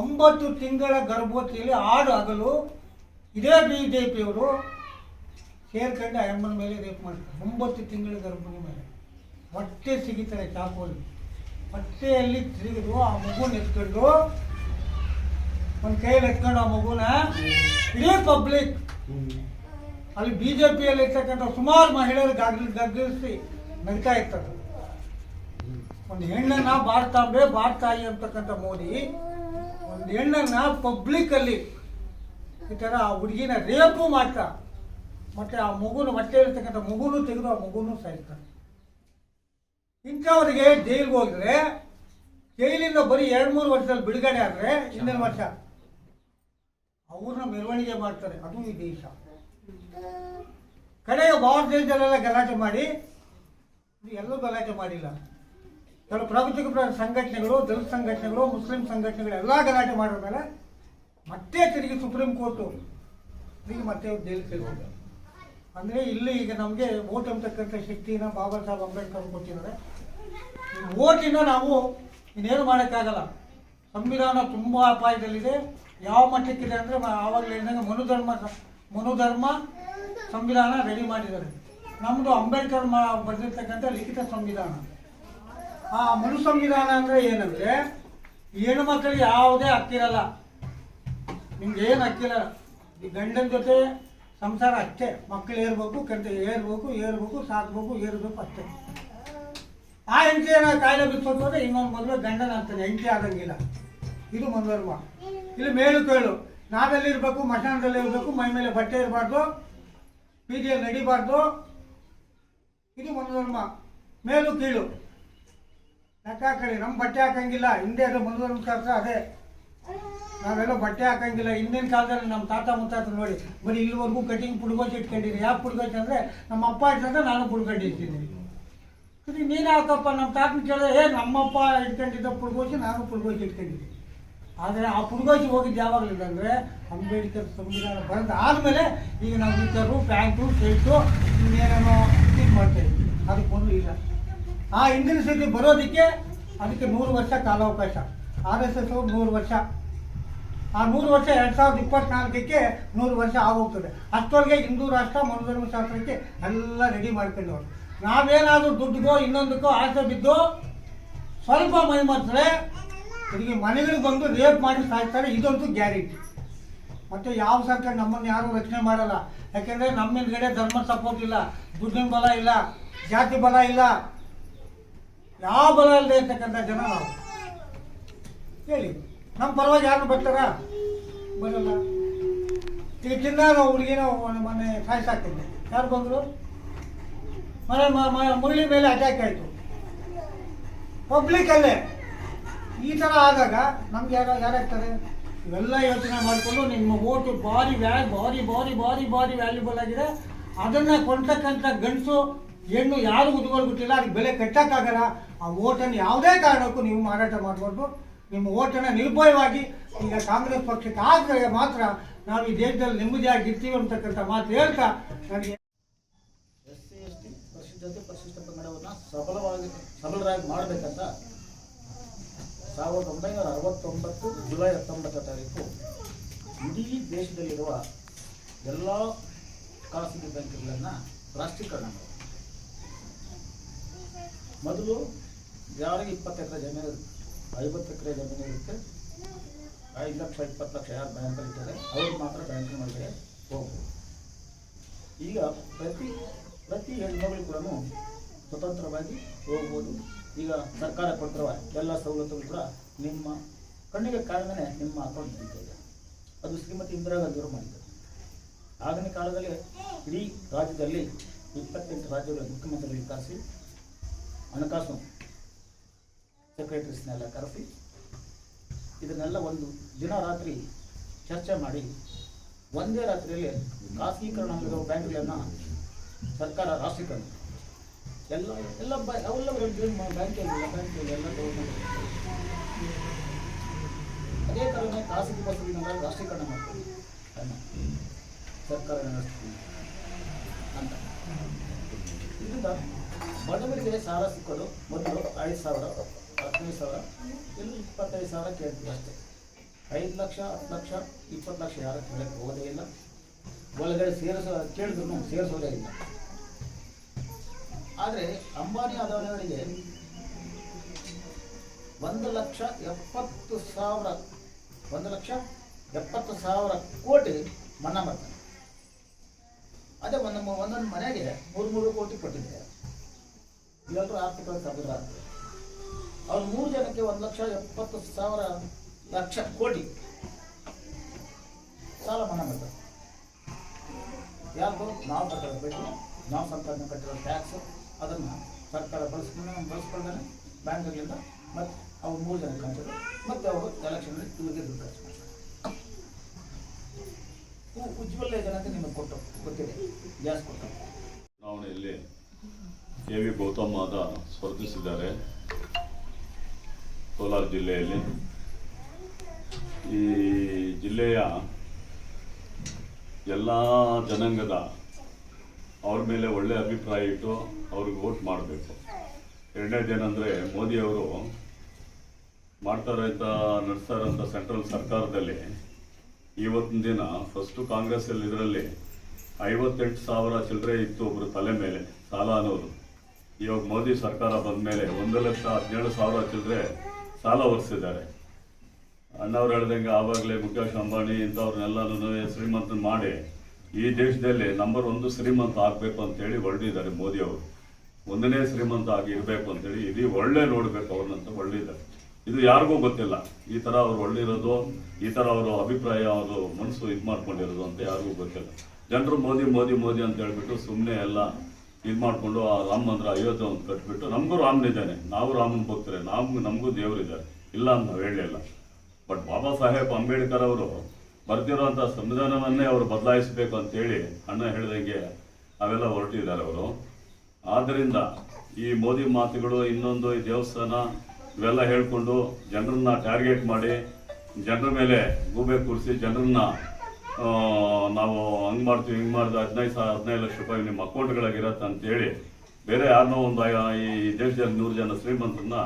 ಒಂಬತ್ತು ತಿಂಗಳ ಗರ್ಭವತಿಯಲ್ಲಿ ಆಡು ಹಗಲು. ಇದೇ ಬಿ ಜೆ ಪಿಯವರು ಸೇರ್ಕೊಂಡು ಅಮ್ಮನ ಮೇಲೆ ರೇಪ್ ಮಾಡ್ತಾರೆ. ಒಂಬತ್ತು ತಿಂಗಳ ಗರ್ಭಿಣಿ ಮೇಲೆ ಹೊಟ್ಟೆ ಸಿಗಿತಾರೆ ಚಾಕೋಲಿ ಹೊಟ್ಟೆಯಲ್ಲಿ ತಿರುಗಿದು ಆ ಮಗುನ ಎತ್ಕೊಂಡು ಒಂದು ಕೈಯಲ್ಲಿ ಎತ್ಕೊಂಡು ಆ ಮಗುನ, ಇಡೀ ಪಬ್ಲಿಕ್ ಅಲ್ಲಿ ಬಿ ಜೆ ಇರ್ತಕ್ಕಂಥ ಸುಮಾರು ಮಹಿಳೆಯರು ಗಗ್ ಗರ್ಜಿಸಿ ನಗ್ತಾ ಇರ್ತದ ಒಂದು ಹೆಣ್ಣನ್ನ ಬಾರ್ತಾಂಬೆ ಬಾರ್ತಾಯಿ ಅಂತಕ್ಕಂಥ ಮೋದಿ, ಒಂದು ಹೆಣ್ಣನ್ನ ಪಬ್ಲಿಕ್ಕಲ್ಲಿ ಈ ಥರ ಆ ಹುಡುಗಿನ ರೇಪು ಮಾಡ್ತಾ, ಮತ್ತೆ ಆ ಮಗುನ ಮತ್ತೆ ಇರ್ತಕ್ಕಂಥ ಮಗುನು ತೆಗೆದು ಆ ಮಗುನು ಸಾಯ್ತಾರೆ. ಇಂಥವ್ರಿಗೆ ಜೈಲಿಗೆ ಹೋಗಿದ್ರೆ ಜೈಲಿಂದ ಬರೀ ಎರಡು ಮೂರು ವರ್ಷದಲ್ಲಿ ಬಿಡುಗಡೆ ಆದರೆ ಹಿಂದಿನ ವರ್ಷ. ಅವ್ರನ್ನ ಮೆರವಣಿಗೆ ಮಾಡ್ತಾರೆ. ಅದು ಈ ದೇಶ. ಕಡೆಗೆ ಭಾರತ ದೇಶದಲ್ಲೆಲ್ಲ ಗಲಾಟೆ ಮಾಡಿ ಎಲ್ಲರೂ ಎಲ್ಲೂ ಗಲಾಟೆ ಮಾಡಿಲ್ಲ. ಕೆಲವು ಪ್ರಗತಿಪರ ಸಂಘಟನೆಗಳು, ದಲಿತ ಸಂಘಟನೆಗಳು, ಮುಸ್ಲಿಂ ಸಂಘಟನೆಗಳು ಎಲ್ಲ ಗಲಾಟೆ ಮಾಡಿದ ಮೇಲೆ ಮತ್ತೆ ತಿರುಗಿ ಸುಪ್ರೀಂ ಕೋರ್ಟು ತಿರುಗಿ ಮತ್ತೆ ಜೈಲಿಗೆ ಸೇರಿಸಿದ್ದಾರೆ ಅಂದರೆ ಇಲ್ಲಿ ಈಗ ನಮಗೆ ಓಟ್ ಅಂತಕ್ಕಂಥ ಶಕ್ತಿನ ಬಾಬಾ ಸಾಹೇಬ್ ಅಂಬೇಡ್ಕರ್ ಕೊಟ್ಟಿದ್ದಾರೆ. ಓಟಿನ ನಾವು ಇನ್ನೇನು ಮಾಡೋಕ್ಕಾಗಲ್ಲ. ಸಂವಿಧಾನ ತುಂಬ ಅಪಾಯದಲ್ಲಿದೆ. ಯಾವ ಮಟ್ಟಕ್ಕಿದೆ ಅಂದರೆ ಆವಾಗಲೇ ಹೇಳಿದಂಗೆ ಮನುಧರ್ಮ ಮನುಧರ್ಮ ಸಂವಿಧಾನ ರೆಡಿ ಮಾಡಿದ್ದಾರೆ. ನಮ್ಮದು ಅಂಬೇಡ್ಕರ್ ಮಾ ಬರೆದಿರ್ತಕ್ಕಂಥ ಲಿಖಿತ ಸಂವಿಧಾನ. ಆ ಮನು ಸಂವಿಧಾನ ಅಂದರೆ ಏನಂದರೆ ಹೆಣ್ಣು ಮಕ್ಕಳಿಗೆ ಯಾವುದೇ ಹಕ್ಕಿರಲ್ಲ. ನಿಮ್ಗೆ ಏನು ಹಕ್ಕಿಲ್ಲ. ಈ ಗಂಡನ ಜೊತೆ ಸಂಸಾರ ಅಷ್ಟೇ. ಮಕ್ಕಳು ಏರ್ಬೇಕು ಕಂತ ಏರ್ಬೇಕು ಏರ್ಬೇಕು, ಸಾಕ್ಬೇಕು, ಏರ್ಬೇಕು ಅಷ್ಟೇ. ಆ ಹೆಂಡತಿಯನ್ನ ಕಾಯಿಲೆ ಬಿಚ್ಚೋದು ಹೋದ್ರೆ ಇನ್ನೊಂದು ಮೊದಲು ಗಂಡನ ಅಂತಾನೆ. ಹೆಂಡತಿ ಆಗಂಗಿಲ್ಲ ಇದು ಮಂದರ್ಮ ಇಲ್ಲಿ ಮೇಲು ಕೇಳು. ನಾವೆಲ್ಲಿ ಇರಬೇಕು ಮಶಾನದಲ್ಲಿ ಇರಬೇಕು, ಮೈ ಮೇಲೆ ಬಟ್ಟೆ ಇರಬಾರ್ದು ಬೀದಿಯಲ್ಲಿ ನಡಿಬಾರ್ದು. ಇದು ಮನೋಧರ್ಮ ಮೇಲು ಕೀಳು. ಯಾಕೆ ಹಾಕೊಳ್ಳಿ ನಮ್ಮ ಬಟ್ಟೆ ಹಾಕಂಗಿಲ್ಲ. ಹಿಂದೆ ಅದು ಮನೋಧರ್ಮ ಕೆಲಸ ಅದೇ. ನಾವೆಲ್ಲ ಬಟ್ಟೆ ಹಾಕಂಗಿಲ್ಲ. ಹಿಂದಿನ ಕಾಲದಲ್ಲಿ ನಮ್ಮ ತಾತ ಮುತ್ತಾತ ನೋಡಿ, ಬರೀ ಇಲ್ಲಿವರೆಗೂ ಕಟಿಂಗ್ ಪುಡ್ಗೋಚಿ ಇಟ್ಕೊಂಡಿರಿ. ಯಾಕೆ ಪುಡ್ಗೋಚಿ ಅಂದರೆ, ನಮ್ಮ ಅಪ್ಪ ಇರ್ತಂದ್ರೆ ನಾನು ಪುಡ್ಕೊಂಡಿರ್ತೀನಿ ಸರಿ ನೀನು ಯಾಕಪ್ಪ ನಮ್ಮ ತಾತನ ಕೇಳಿದ್ರೆ, ಏ, ನಮ್ಮಪ್ಪ ಇಟ್ಕೊಂಡಿದ್ದ ಪುಡ್ಗೋಚಿ, ನಾನು ಪುಡ್ಗೋಚಿ ಇಟ್ಕೊಂಡಿದ್ದೀನಿ. ಆದರೆ ಆ ಪುಡ್ಗೋಚಿ ಹೋಗಿದ್ದು ಯಾವಾಗಲಿದೆ ಅಂದರೆ ಅಂಬೇಡ್ಕರ್ ಸಂವಿಧಾನ ಬಂತ ಆದಮೇಲೆ ಈಗ ನಾವು ನಿಕ್ಕರು ಪ್ಯಾಂಟು ಶರ್ಟು ಇನ್ನೇನೇನೋ ಇದು ಮಾಡ್ತೇವೆ ಅದಕ್ಕೊಂದು ಇಲ್ಲ. ಆ ಹಿಂದಿನ ಸ್ಥಿತಿ ಬರೋದಕ್ಕೆ ಅದಕ್ಕೆ ನೂರು ವರ್ಷ ಕಾಲಾವಕಾಶ. ಆರ್ ಎಸ್ ಎಸ್ ನೂರು ವರ್ಷ. ಆ ನೂರು ವರ್ಷ ಎರಡು ಸಾವಿರದ ಇಪ್ಪತ್ನಾಲ್ಕಕ್ಕೆ ನೂರು ವರ್ಷ ಆಗೋಗ್ತದೆ. ಅಷ್ಟೊಳಗೆ ಹಿಂದೂ ರಾಷ್ಟ್ರ ಮನೋಧರ್ಮ ಶಾಸ್ತ್ರಕ್ಕೆ ಎಲ್ಲ ರೆಡಿ ಮಾಡ್ಕೊಂಡವ್ರು. ನಾವೇನಾದರೂ ದುಡ್ಡಿಗೋ ಇನ್ನೊಂದಕ್ಕೋ ಆಸೆ ಬಿದ್ದು ಸ್ವಲ್ಪ ಮೈ ಮರೆತರೆ ತಿರುಗಿ ಮನೆಗಳಿಗೆ ಬಂದು ರೇಪ್ ಮಾಡಿ ಸಾಯ್ತಾರೆ ಇದಂತೂ ಗ್ಯಾರಂಟಿ. ಮತ್ತು ಯಾವ ಸರ್ಕಾರ ನಮ್ಮನ್ನು ಯಾರೂ ರಕ್ಷಣೆ ಮಾಡಲ್ಲ. ಯಾಕೆಂದರೆ ನಮ್ಮ ಹಿಂದ್ಗಡೆ ಧರ್ಮ ಸಪೋರ್ಟ್ ಇಲ್ಲ, ದುಡ್ಡಿನ ಬಲ ಇಲ್ಲ, ಜಾತಿ ಬಲ ಇಲ್ಲ. ಯಾವ ಬಲ ಇಲ್ಲದೆ ಇರ್ತಕ್ಕಂಥ ಜನ ನಾವು. ಹೇಳಿ, ನಮ್ಮ ಪರವಾಗಿ ಯಾರು ಬರ್ತಾರ? ಬರಲ್ಲ. ಈಗ ಚಿನ್ನಾಗ ಹುಡುಗಿನ ಮೊನ್ನೆ ಸಾಯಿಸಾಕ್ತಿದ್ದೆ ಯಾರು ಬಂದರು? ಮನೆ ಮುರಳಿ ಮೇಲೆ ಅಟ್ಯಾಕ್ ಆಯಿತು. ಪಬ್ಲಿಕ್ಕಲ್ಲೇ ಈ ಥರ ಆದಾಗ ನಮ್ಗೆ ಯಾರು ಯಾರಾಗ್ತಾರೆ? ಇವೆಲ್ಲ ಯೋಚನೆ ಮಾಡಿಕೊಂಡು ನಿಮ್ಮ ಓಟು ಭಾರಿ ವ್ಯಾ ಭಾರಿ ಭಾರಿ ಭಾರಿ ಭಾರಿ ವ್ಯಾಲ್ಯೂಬಲ್ ಆಗಿದೆ. ಅದನ್ನು ಕೊಂಡ್ತಕ್ಕಂಥ ಗಂಡಸು, ಹೆಣ್ಣು ಯಾರು ಉದ್ಕೊಳ್ಬಿಟ್ಟಿಲ್ಲ ಅದಕ್ಕೆ ಬೆಲೆ ಕಟ್ಟಕ್ಕಾಗಲ್ಲ. ಆ ಓಟನ್ನು ಯಾವುದೇ ಕಾರಣಕ್ಕೂ ನೀವು ಮಾರಾಟ ಮಾಡಿಕೊಂಡು ನಿಮ್ಮ ಓಟನ್ನು ನಿರ್ಭಯವಾಗಿ ಈಗ ಕಾಂಗ್ರೆಸ್ ಪಕ್ಷಕ್ಕೆ ಆದರೆ ಮಾತ್ರ ನಾವು ಈ ದೇಶದಲ್ಲಿ ನೆಮ್ಮದಿಯಾಗಿ ಇರ್ತೀವಿ ಅಂತಕ್ಕಂಥ ಮಾತು ಹೇಳ್ತಾ ನನಗೆ ಎಸ್ ಸಬಲವಾಗಿ ಸಬಲರಾಗಿ ಮಾಡಬೇಕಂತ ಸಾವಿರದ ಒಂಬೈನೂರ ಅರವತ್ತೊಂಬತ್ತು ಜುಲೈ ಹತ್ತೊಂಬತ್ತು ತಾರೀಕು ಇಡೀ ದೇಶದಲ್ಲಿರುವ ಎಲ್ಲ ಖಾಸಗಿ ಬ್ಯಾಂಕ್ಗಳನ್ನು ರಾಷ್ಟ್ರೀಕರಣ ಮಾಡಿ. ಮೊದಲು ಯಾರಿಗೆ ಇಪ್ಪತ್ತು ಎಕರೆ ಜಮೀನು ಐವತ್ತು ಎಕರೆ ಜಮೀನು ಇರುತ್ತೆ. ಐದು ಲಕ್ಷ, ಇಪ್ಪತ್ತು ಲಕ್ಷ ಯಾರು ಬ್ಯಾಂಕಲ್ಲಿ ಇರ್ತಾರೆ ಅವರು ಮಾತ್ರ ಬ್ಯಾಂಕಿನ ಒಳಗೆ ಹೋಗ್ಬೋದು. ಈಗ ಪ್ರತಿ ಪ್ರತಿ ಹೆಣ್ಮಗಳು ಕೂಡ ಸ್ವತಂತ್ರವಾಗಿ ಹೋಗ್ಬೋದು. ಈಗ ಸರ್ಕಾರ ಕೊಟ್ಟಿರುವ ಎಲ್ಲ ಸವಲತ್ತುಗಳು ಕೂಡ ನಿಮ್ಮ ಕಣ್ಣಿಗೆ ಕಾಣದೇ ನಿಮ್ಮ ಅಕೌಂಟ್ ಬಿದ್ದಿದೆ ಅದು ಶ್ರೀಮತಿ ಇಂದಿರಾ ಗಾಂಧಿ ಅವರು ಮಾಡಿದ್ದಾರೆ ಆಗಿನ ಕಾಲದಲ್ಲಿ ಇಡೀ ರಾಜ್ಯದಲ್ಲಿ ಇಪ್ಪತ್ತೆಂಟು ರಾಜ್ಯಗಳ ಮುಖ್ಯಮಂತ್ರಿಗಳಿಗೆ ಕರೆಸಿ, ಹಣಕಾಸು ಸೆಕ್ರೆಟರೀಸ್ನೆಲ್ಲ ಕರೆಸಿ, ಇದನ್ನೆಲ್ಲ ಒಂದು ದಿನ ರಾತ್ರಿ ಚರ್ಚೆ ಮಾಡಿ, ಒಂದೇ ರಾತ್ರಿಯಲ್ಲಿ ಖಾಸಗೀಕರಣ ಆಗಿರುವ ಬ್ಯಾಂಕ್ಗಳನ್ನು ಸರ್ಕಾರ ರಾಷ್ಟ್ರೀಕರಣ ಎಲ್ಲ ಎಲ್ಲ ಅವೆಲ್ಲ ಬ್ಯಾಂಕಲ್ಲಿ ಬ್ಯಾಂಕಲ್ಲಿ ಎಲ್ಲ ಗೌರ್ಮೆಂಟ್ ಅದೇ ಥರನೇ ಖಾಸಗಿ ಬಸ್ಗಳನ್ನೆಲ್ಲ ರಾಷ್ಟ್ರೀಕರಣ ಮಾಡ್ತೀವಿ. ಸರ್ಕಾರ ನಡೆಸ್ತೀವಿ ಅಂತ. ಇದರಿಂದ ಬಡವರಿಗೆ ಸಾಲ ಸಿಕ್ಕೋದು ಮೊದಲು ಐದು ಸಾವಿರ, ಹದಿನೈದು ಸಾವಿರ ಇಲ್ಲಿ ಇಪ್ಪತ್ತೈದು ಸಾವಿರ ಕೇಳ್ತೀವಿ ಅಷ್ಟೇ. ಐದು ಲಕ್ಷ, ಹತ್ತು ಲಕ್ಷ, ಇಪ್ಪತ್ತು ಲಕ್ಷ ಯಾರು ಕೇಳಕ್ಕೆ ಹೋಗೋದೇ ಇಲ್ಲ. ಒಳಗಡೆ ಸೇರಿಸೋ, ಕೇಳಿದ್ರು ಸೇರಿಸೋದೇ ಇಲ್ಲ. ಆದರೆ ಅಂಬಾನಿ ಅದಾನಿಗಳಿಗೆ ಒಂದು ಲಕ್ಷ ಎಪ್ಪತ್ತು ಸಾವಿರ, ಒಂದು ಲಕ್ಷ ಎಪ್ಪತ್ತು ಸಾವಿರ ಕೋಟಿ ಮನ್ನಾ ಬರ್ತಾನೆ ಅದೇ ಒಂದು ಒಂದೊಂದು ಮನೆಗೆ ಮೂರು ಮೂರು ಕೋಟಿ ಕೊಟ್ಟಿದ್ದೆ ಎಲ್ಲರೂ ಆರ್ಥಿಕ ಕಬ್ಬಿರ ಅವ್ರು ಮೂರು ಜನಕ್ಕೆ ಒಂದು ಲಕ್ಷ ಎಪ್ಪತ್ತು ಸಾವಿರ ಲಕ್ಷ ಕೋಟಿ ಸಾಲ ಮನ್ನಾ ಮಾಡ್ತಾರೆ. ಯಾರು ನಾವು ಕಟ್ಟಬೇಕು, ನಾವು ಸಂಪಾದನೆ ಕಟ್ಟಿರೋ ಟ್ಯಾಕ್ಸ್. ಅದನ್ನು ಸರ್ಕಾರ ಬಳಸ್ಕೊಂಡು ಬಳಸ್ಕೊಳ್ತಾನೆ ಬ್ಯಾಂಕ್ಗಳಿಂದ ಮತ್ತು ಅವ್ರು ಮೂರು ಜನ ಕಾಣ್ತಾರೆ ಮತ್ತು ಅವರು ಎಲೆಕ್ಷನಲ್ಲಿ ಇವ್ರಿಗೆ ದುಡ್ಡು ಖರ್ಚು ಮಾಡ್ತಾರೆ. ಉಜ್ವಲ ಯೋಜನೆ ನಿಮಗೆ ಕೊಟ್ಟು ಗೊತ್ತಿದೆ. ಗ್ಯಾಸ್ ಕೊಟ್ಟು. ಚುನಾವಣೆಯಲ್ಲಿ ಕೆ ವಿ ಗೌತಮ್ ಆದ ಸ್ಪರ್ಧಿಸಿದ್ದಾರೆ ಕೋಲಾರ ಜಿಲ್ಲೆಯಲ್ಲಿ. ಈ ಜಿಲ್ಲೆಯ ಎಲ್ಲ ಜನಾಂಗದ ಅವ್ರ ಮೇಲೆ ಒಳ್ಳೆ ಅಭಿಪ್ರಾಯ ಇಟ್ಟು ಅವ್ರಿಗೆ ವೋಟ್ ಮಾಡಬೇಕು. ಎರಡನೇದೇನೆಂದರೆ ಮೋದಿಯವರು ಮಾಡ್ತಾರೆ ಅಂತ ನಡೆಸ್ತಾರಂತ ಸೆಂಟ್ರಲ್ ಸರ್ಕಾರದಲ್ಲಿ ಇವತ್ತಿನ ದಿನ ಫಸ್ಟು ಕಾಂಗ್ರೆಸ್ಸಲ್ಲಿ ಇದರಲ್ಲಿ ಐವತ್ತೆಂಟು ಸಾವಿರ ಚಿಲ್ಲರೆ ಇತ್ತು ಒಬ್ಬರು ತಲೆ ಮೇಲೆ, ಸಾಲ ಅನ್ನೋರು. ಇವಾಗ ಮೋದಿ ಸರ್ಕಾರ ಬಂದ ಮೇಲೆ ಒಂದು ಲಕ್ಷ ಹದಿನೇಳು ಸಾವಿರ ಚಿಲ್ಲರೆ ಸಾಲ ಹೊರಿಸಿದ್ದಾರೆ ಅಣ್ಣವ್ರು ಹೇಳ್ದಂಗೆ ಆವಾಗಲೇ ಮುಖೇಶ್ ಅಂಬಾನಿ ಇಂಥವ್ರನ್ನೆಲ್ಲನೂ ಶ್ರೀಮಂತನ ಮಾಡಿ ಈ ದೇಶದಲ್ಲಿ ನಂಬರ್ ಒಂದು ಶ್ರೀಮಂತ ಆಗಬೇಕು ಅಂತೇಳಿ ಮೋದಿ ಅವರು. ಒಂದನೇ ಶ್ರೀಮಂತ ಆಗಿ ಇರಬೇಕು ಅಂತೇಳಿ ಇಡೀ ಒಳ್ಳೆ ನೋಡಬೇಕು ಅವ್ರನ್ನಂತ ಹೊರಡಿದ್ದಾರೆ. ಇದು ಯಾರಿಗೂ ಗೊತ್ತಿಲ್ಲ. ಈ ಥರ ಅವ್ರು ಒಳ್ಳಿರೋದು ಈ ಥರ ಅವರು ಅಭಿಪ್ರಾಯ, ಅವರು ಮನಸ್ಸು ಇದು ಮಾಡ್ಕೊಂಡಿರೋದು ಅಂತ ಯಾರಿಗೂ ಗೊತ್ತಿಲ್ಲ. ಜನರು ಮೋದಿ ಮೋದಿ ಮೋದಿ ಅಂತ ಹೇಳ್ಬಿಟ್ಟು ಸುಮ್ಮನೆ ಎಲ್ಲ ಇದು ಮಾಡಿಕೊಂಡು ಆ ರಾಮ ಮಂದಿರ ಅಯೋಧ್ಯೆ ಒಂದು ಕಟ್ಬಿಟ್ಟು ನಮಗೂ ರಾಮನಿದ್ದಾನೆ ನಾವು ರಾಮನ ಭಕ್ತರೆ. ನಾವು, ನಮಗೂ ದೇವರಿದ್ದಾರೆ. ಇಲ್ಲ ಅಂತ ನಾವು ಹೇಳಲಿಲ್ಲ. ಬಟ್ ಬಾಬಾ ಸಾಹೇಬ್ ಅಂಬೇಡ್ಕರ್ ಅವರು ಬರ್ತಿರೋಂಥ ಸಂವಿಧಾನವನ್ನೇ ಅವರು ಬದಲಾಯಿಸಬೇಕು ಅಂತೇಳಿ ಅಣ್ಣ ಹೇಳಿದಂಗೆ ಅವೆಲ್ಲ ಹೊರಟಿದ್ದಾರೆ ಅವರು. ಆದ್ದರಿಂದ ಈ ಮೋದಿ ಮಾತುಗಳು ಇನ್ನೊಂದು ಈ ದೇವಸ್ಥಾನ ಇವೆಲ್ಲ ಹೇಳಿಕೊಂಡು ಜನರನ್ನ ಟಾರ್ಗೆಟ್ ಮಾಡಿ ಜನರ ಮೇಲೆ ಗೂಬೆ ಕೂರಿಸಿ ಜನರನ್ನ ನಾವು ಹಂಗ್ ಮಾಡ್ತೀವಿ, ಹಿಂಗ್ ಮಾಡಿದ್ರೆ ಹದಿನೈದು ಸಾವಿರ, ಹದಿನೈದು ಲಕ್ಷ ರೂಪಾಯಿ ನಿಮ್ಮ ಅಕೌಂಟ್ಗಳಾಗಿರತ್ತೆ ಅಂತೇಳಿ ಬೇರೆ ಯಾರನ್ನೋ ಒಂದು ಈ ದೇಶದಲ್ಲಿ ನೂರು ಜನ ಶ್ರೀಮಂತರನ್ನ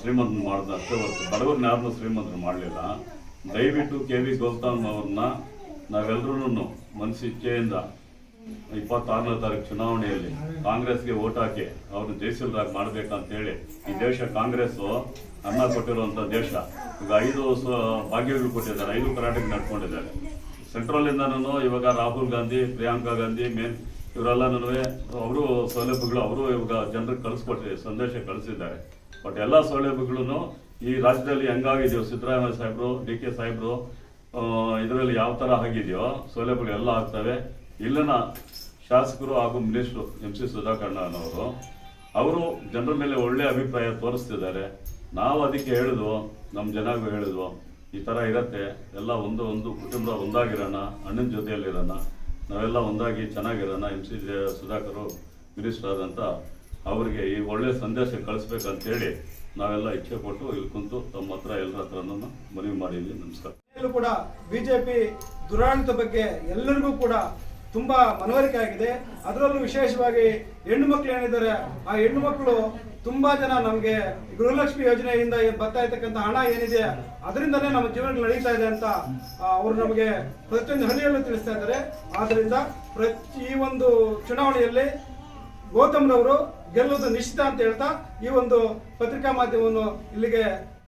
ಶ್ರೀಮಂತ ಮಾಡಿದ ಅಷ್ಟೇ ಹೊರತು ಬಡವ್ರನ್ನ ಯಾರನ್ನೂ ಶ್ರೀಮಂತರು ಮಾಡಲಿಲ್ಲ. ದಯವಿಟ್ಟು ಕೆ ವಿ ಗೌತಮ್ ಅವ್ರನ್ನ ನಾವೆಲ್ಲರೂ ಮನಸ್ಸಿಚ್ಛೆಯಿಂದ ಇಪ್ಪತ್ತಾರನೇ ತಾರೀಕು ಚುನಾವಣೆಯಲ್ಲಿ ಕಾಂಗ್ರೆಸ್ಗೆ ಓಟ್ ಹಾಕಿ ಅವ್ರನ್ನ ಜಯಿಸಿಲ್ರಾಗಿ ಮಾಡ್ಬೇಕಂತೇಳಿ ಈ ದೇಶ ಕಾಂಗ್ರೆಸ್ ಅನ್ನ ಕೊಟ್ಟಿರುವಂತ ದೇಶ. ಈಗ ಐದು ಭಾಗ್ಯಗಳು ಕೊಟ್ಟಿದ್ದಾರೆ, ಐದು ಕರ್ನಾಟಕ ನಡ್ಕೊಂಡಿದ್ದಾರೆ. ಸೆಂಟ್ರಲ್ ಇಂದನೂ ಇವಾಗ ರಾಹುಲ್ ಗಾಂಧಿ, ಪ್ರಿಯಾಂಕಾ ಗಾಂಧಿ, ಮೇನ್ ಇವರೆಲ್ಲನೂ ಅವರು ಸೌಲಭ್ಯಗಳು, ಅವರು ಇವಾಗ ಜನರಿಗೆ ಕಳಿಸ್ಕೊಟ್ಟಿದ್ದಾರೆ ಸಂದೇಶ ಕಳಿಸಿದ್ದಾರೆ. ಬಟ್ ಎಲ್ಲ ಸೌಲಭ್ಯಗಳನ್ನು ಈ ರಾಜ್ಯದಲ್ಲಿ ಹೆಂಗಾಗಿದೆಯೋ ಸಿದ್ದರಾಮಯ್ಯ ಸಾಹೇಬರು ಡಿ ಕೆ ಸಾಹೇಬರು ಇದರಲ್ಲಿ ಯಾವ ತರ ಆಗಿದೆಯೋ ಸೌಲಭ್ಯಗಳು ಎಲ್ಲ ಆಗ್ತವೆ. ಇಲ್ಲಿನ ಶಾಸಕರು ಹಾಗೂ ಮಿನಿಸ್ಟ್ರು ಎಂ ಸಿ ಸುಧಾಕರ್ಣನವರು ಅವರು ಜನರ ಮೇಲೆ ಒಳ್ಳೆ ಅಭಿಪ್ರಾಯ ತೋರಿಸ್ತಿದ್ದಾರೆ. ನಾವು ಅದಕ್ಕೆ ಹೇಳಿದ್ವು ನಮ್ಮ ಜನಗೂ ಹೇಳಿದ್ವು, ಈ ಥರ ಇರತ್ತೆ, ಎಲ್ಲ ಒಂದು ಒಂದು ಕುಟುಂಬ ಒಂದಾಗಿರೋಣ, ಅಣ್ಣನ ಜೊತೆಯಲ್ಲಿರೋಣ, ನಾವೆಲ್ಲ ಒಂದಾಗಿ ಚೆನ್ನಾಗಿರೋಣ, ಎಂ ಸಿ ಸುಧಾಕರ್ ಮಿನಿಸ್ಟರ್ ಆದಂತ ಅವರಿಗೆ ಈ ಒಳ್ಳೆ ಸಂದೇಶ ಕಳಿಸ್ಬೇಕಂತೇಳಿ ನಾವೆಲ್ಲ ಇಚ್ಛೆ ಪಟ್ಟು ಇಲ್ಲಿ ಕುಂತು ತಮ್ಮ ಹತ್ರ ಎಲ್ಲರ ಹತ್ರನೂ ಮನವಿ ಮಾಡಿದ್ವಿ ನಮಸ್ಕಾರ. ಕೂಡ ಬಿಜೆಪಿ ದುರಾಡಳಿತ ಬಗ್ಗೆ ಎಲ್ಲರಿಗೂ ಕೂಡ ತುಂಬಾ ಮನವರಿಕೆ ಆಗಿದೆ. ಅದರಲ್ಲೂ ವಿಶೇಷವಾಗಿ ಹೆಣ್ಣು ಮಕ್ಕಳು ಏನಿದ್ದಾರೆ, ಆ ಹೆಣ್ಣು ಮಕ್ಕಳು ತುಂಬಾ ಜನ ನಮಗೆ ಗೃಹಲಕ್ಷ್ಮಿ ಯೋಜನೆಯಿಂದ ಬರ್ತಾ ಇರ್ತಕ್ಕಂಥ ಹಣ ಏನಿದೆ, ಅದರಿಂದಲೇ ನಮ್ಮ ಜೀವನ ನಡೀತಾ ಇದೆ ಅಂತ ಅವರು ನಮಗೆ ಪ್ರತಿಯೊಂದು ಹಳ್ಳಿಯಲ್ಲೂ ತಿಳಿಸ್ತಾ ಇದ್ದಾರೆ. ಆದ್ರಿಂದ ಪ್ರತಿ ಒಂದು ಚುನಾವಣೆಯಲ್ಲಿ ಗೌತಮ್ರವರು ಗೆಲ್ಲುವುದು ನಿಶ್ಚಿತ ಅಂತ ಹೇಳ್ತಾ ಈ ಒಂದು ಪತ್ರಿಕಾ ಮಾಧ್ಯಮವನ್ನು ಇಲ್ಲಿಗೆ